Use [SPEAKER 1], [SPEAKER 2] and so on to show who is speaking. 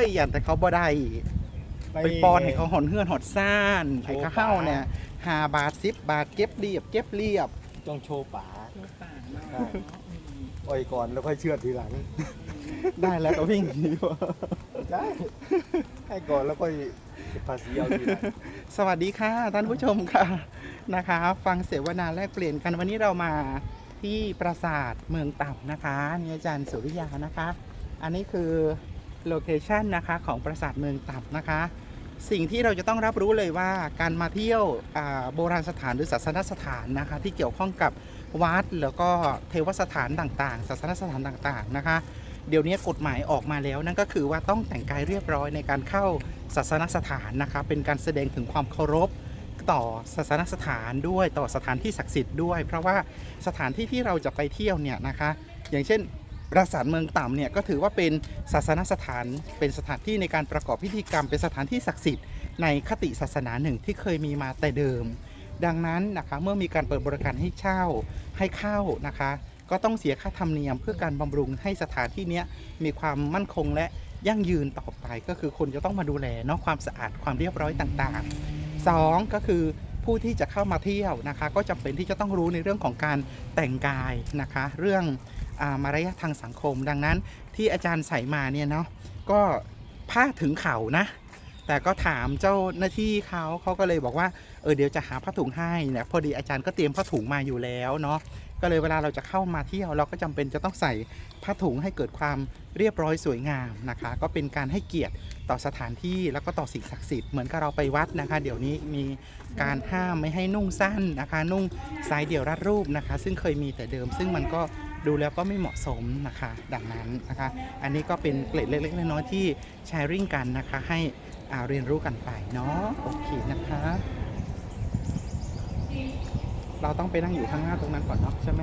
[SPEAKER 1] ยอย่างแต่เขาบ่ได้ ไปปอนให้เขาหอนเฮือนหอดซ่านให้เขาเข้าเนี่ยหาบาทสิบบาทเก็บเรียบ เก็บเรียบ
[SPEAKER 2] ต้องโชว์ป๋า
[SPEAKER 3] ลูกป่าเนาะ
[SPEAKER 2] ใช่อ่อยก่อนแล้วค่อยเชื่อดทีหลัง
[SPEAKER 1] ได้แล้วก็วิ่งหนีวะ
[SPEAKER 2] ได้ให้ก่อนแล้วค่อยเก็บภาษีเอาทีหลัง
[SPEAKER 1] สวัสดีค่ะท่านผู้ชมค่ะนะคะ ฟังเสวนาแลกเปลี่ยนกันวันนี้เรามาที่ปราสาทเมืองต่ำนะคะนี่อาจารย์สุริยานะคะ อันนี้คือ โลเคชันนะคะของปราสาทเมืองต่ำนะคะ สิ่งที่เราจะต้องรับรู้เลยว่าการมาเที่ยวโบราณสถานหรือศาสนสถานนะคะ ที่เกี่ยวข้องกับวัดแล้วก็เทวสถานต่างๆ ศาสนสถานต่างๆนะคะ เดี๋ยวนี้กฎหมายออกมาแล้วนั่นก็คือว่าต้องแต่งกายเรียบร้อยในการเข้าศาสนสถานนะคะ เป็นการแสดงถึงความเคารพต่อศาสนสถานด้วยต่อสถานที่ศักดิ์สิทธิ์ด้วย เพราะว่าสถานที่ที่เราจะไปเที่ยวเนี่ยนะคะ อย่างเช่น ปราสาทเมืองต่ำเนี่ยก็ถือว่าเป็นศาสนสถาน เป็นสถานที่ในการประกอบพิธีกรรม เป็นสถานที่ศักดิ์สิทธิ์ในคติศาสนาหนึ่งที่เคยมีมาแต่เดิม ดังนั้นนะคะเมื่อมีการเปิดบริการให้เช่าให้เข้านะคะ ก็ต้องเสียค่าธรรมเนียมเพื่อการบำรุงให้สถานที่นี้มีความมั่นคงและยั่งยืนต่อไปก็คือคนจะต้องมาดูแลเนาะความสะอาดความเรียบร้อยต่างๆสองก็คือผู้ที่จะเข้ามาเที่ยวนะคะ ก็จำเป็นที่จะต้องรู้ในเรื่องของการแต่งกายนะคะ เรื่องามารยาททางสังคม ดังนั้นที่อาจารย์ใส่มาเนี่ยเนาะก็ผ้าถึงเข่านะ แต่ก็ถามเจ้าหน้าที่เขาเขาก็เลยบอกว่าเออเดี๋ยวจะหาผ้าถุงให้เนี่ยพอดีอาจารย์ก็เตรียมผ้าถุงมาอยู่แล้วเนาะก็เลยเวลาเราจะเข้ามาเที่ยวเราก็จำเป็นจะต้องใส่ผ้าถุงให้เกิดความเรียบร้อยสวยงามนะคะ ก็เป็นการให้เกียรติต่อสถานที่แล้วก็ต่อสิ่งศักดิ์สิทธิ์เหมือนกับเราไปวัดนะคะ เดี๋ยวนี้มีการห้ามไม่ให้นุ่งสั้นนะคะ นุ่งสายเดี่ยวรัดรูปนะคะ ซึ่งเคยมีแต่เดิม ซึ่งมันก็ ดูแล้วก็ไม่เหมาะสมนะคะ ดังนั้นนะคะ อันนี้ก็เป็นเกร็ดเล็กๆน้อยๆที่แชร์ริ่งกันนะคะ ให้อาเรียนรู้กันไปเนาะโอเคนะคะ เราต้องไปนั่งอยู่ข้างหน้าตรงนั้นก่อนเนาะใช่ไหม